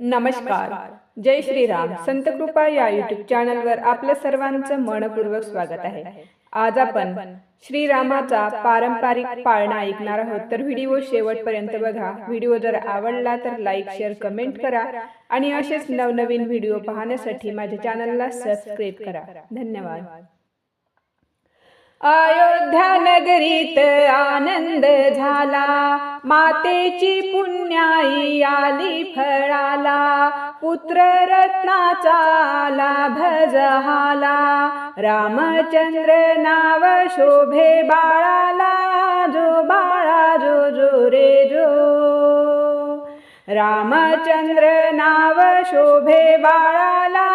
नमस्कार. जय श्रीराम. संत कृपा या युट्यूब चॅनलवर आपलं सर्वांचं मनपूर्वक स्वागत आहे. आज आपण श्रीरामाचा पारंपरिक पाळणा ऐकणार आहोत. तर व्हिडिओ शेवटपर्यंत बघा. व्हिडिओ जर आवडला तर लाईक शेअर कमेंट करा. आणि असेच नवनवीन व्हिडिओ पाहण्यासाठी माझ्या चॅनलला सबस्क्राईब करा. धन्यवाद. अयोध्या नगरीत आनंद झाला. मातेची पुण्याई आली फळाला. पुत्र रत्नाचा लाभ झाला रामचंद्र नाव शोभे बाळाला. जो बाळा जो जो रे जो. रामचंद्र नाव शोभे बाळाला.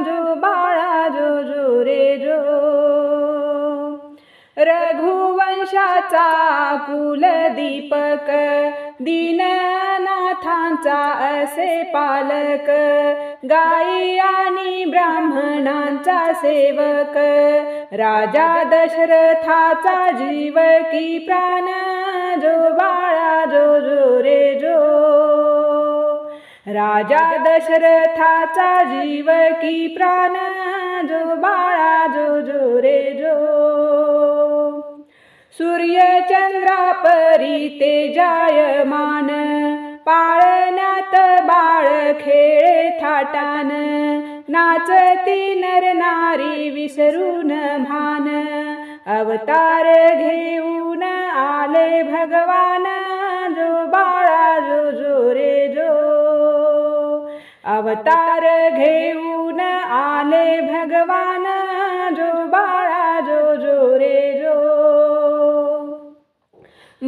जो बाळा जो जो रे जो. रघुवंशाचा कुलदीपक दीननाथांचा असे पालक गायी आणि ब्राह्मणांचा सेवक राजा दशरथाचा जीव की प्राण जो बाळा जो जो रे जो. राजा दशरथाचा जीव की प्राण जो बाळा जो जो रे जो. सूर्यचंद्रापरी ते जायमान पाळण्यात बाळ खेळे थाटान नाचती नर नारी विसरून भान अवतार घेऊन आले भगवान जो बाळा जो जो रे जो. अवतार घेऊन आले भगवान जो बाळा जो जो रे जो.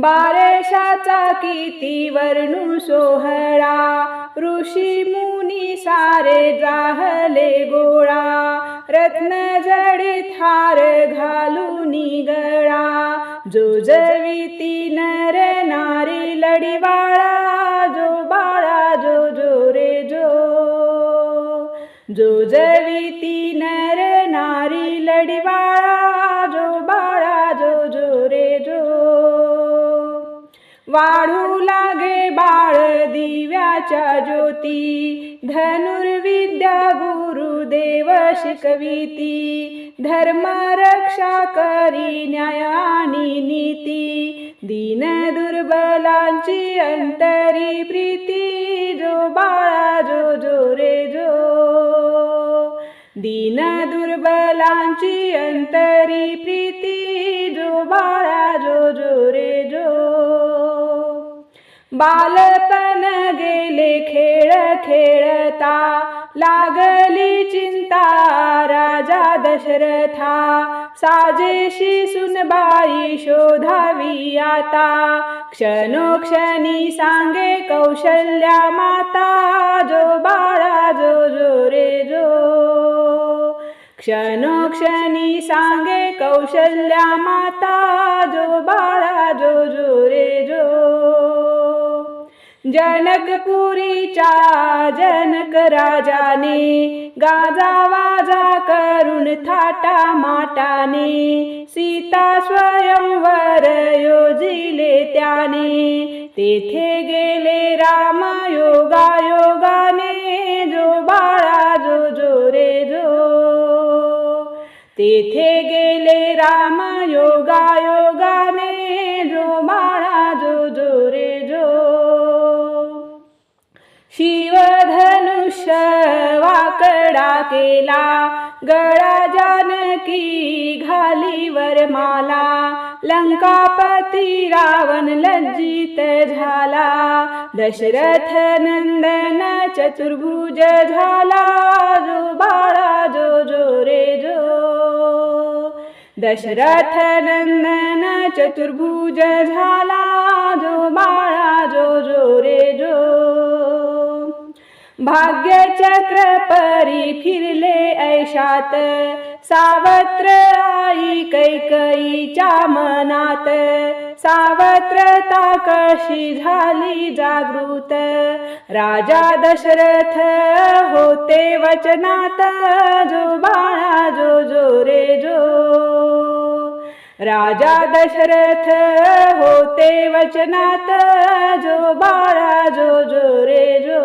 बारशाचा किती वर्णू सोहळा ऋषी मुनी सारे जाहले गोळा रत्न जडे थार घालून गळा जो जविती नर नारी लढीवाळा जो बाळा जो जो रे जो जो जविती नर नारी लढीवाळा वाढू लागे बाळ दिव्याच्या ज्योती. धनुर्विद्या गुरुदेव शिकविती. धर्म रक्षा करी न्यायानी नीती. दीन दुर्बलांची अंतरी प्रीती. जो बाळा जो जो रे जो. दीन दुर्बलांची अंतरी प्रीती. जो बाळा जो जो रे जो बालपण गेले खेळ खेळता लागली चिंता राजा दशरथा साजेशी सुनबाई शोधावी आता. क्षणोक्षणी सांगे कौशल्या माता जो बाळा जो जो रे जो. क्षणोक्षणी सांगे कौशल्या माता जो बाळा जनकपुरीच्या जनक राजाने गाजा वाजा करून थाटा माटाने सीता स्वयंवर योजिले त्याने. तेथे गेले राम योगा योगाने जो बाळा जो जो रे जो. तेथे गेले राम केला. गळा जानकी घाली वरमाला लंकापती रावण लज्जित झाला. दशरथ नंदन चतुर्भुज झाला. जो बाळा जो जो रे जो. दशरथ नंदन चतुर्भुज झाला. जो बाळा जो जो रे जो. भाग्यचक्र परी फिरले ऐशात सावत्र आई कैकईच्या मनात सावत्रता कशी झाली जागृत? राजा दशरथ होते वचनात जो बाळा जो जो रे जो राजा दशरथ होते वचनात जो बाळा जो जो रे जो.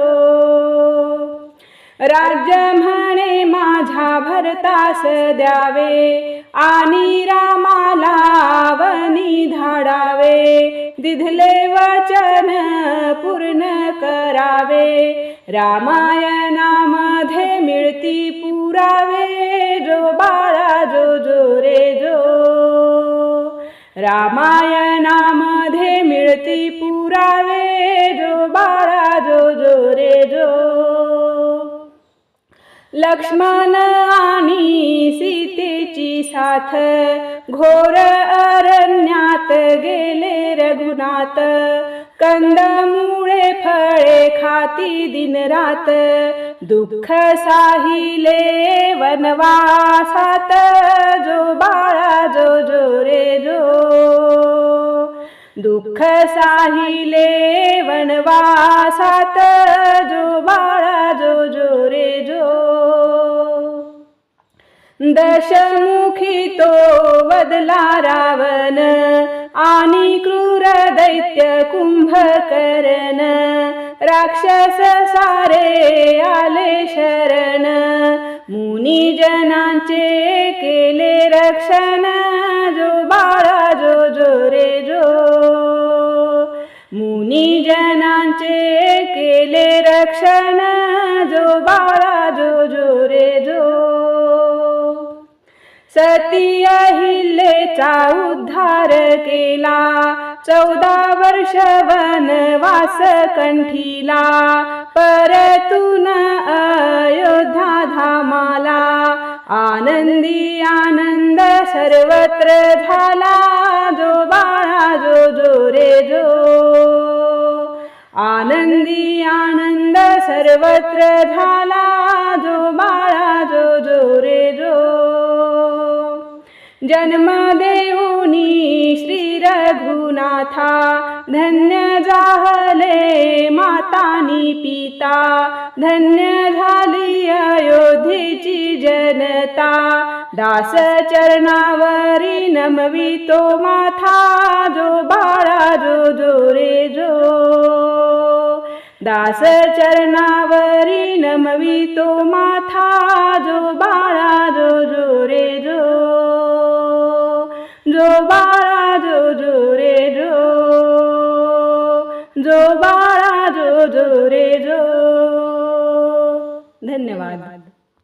राज्य म्हणे माझ्या भरतास द्यावे आणि रामाला वनी धाडावे. दिधले वचन पूर्ण करावे. रामायणामध्ये मिळती पुरावे. जो बाळा जो जो रे रामायणामध्ये मिळती पुरावे जो बाळा जो जो रे जो. लक्ष्मण आणि सीतेची साथ घोर अरण्यात गेले रघुनाथ. कंदमुळे फळे खाती दिन रात दुःख साहिले वनवासात. दुःख साहिले वनवासात जो बाळा जो जो रे जो दशमुखी तो बदला रावण आणि क्रूर दैत्य कुंभकरण राक्षस सारे आले शरण मुनिजनांचे केले रक्षण निजनांचे केले रक्षण. जो बाळा जो जो रे जो सती अहिल्याचा उद्धार केला. चौदा वर्ष वनवास कंठीला. परतून अयोध्या धामाला. आनंदी आनंद सर्वत्र झाला. जो बाळा जो जो रे जो आनंद सर्वत्र झाला जो बाळा जो जो रे जो. जन्म देऊनी श्री रघुनाथा धन्य जाहले मातानी पिता धन्य झाली अयोध्येची जनता. दास चरणावरी नमवितो माथा जो बाळा जो जो रे जो. दास चरणावरी नमवितो माथा जो बाळा जो जो रे जो. जो बाळा जो जो रे जो. जो बाळा जो जो रे जो.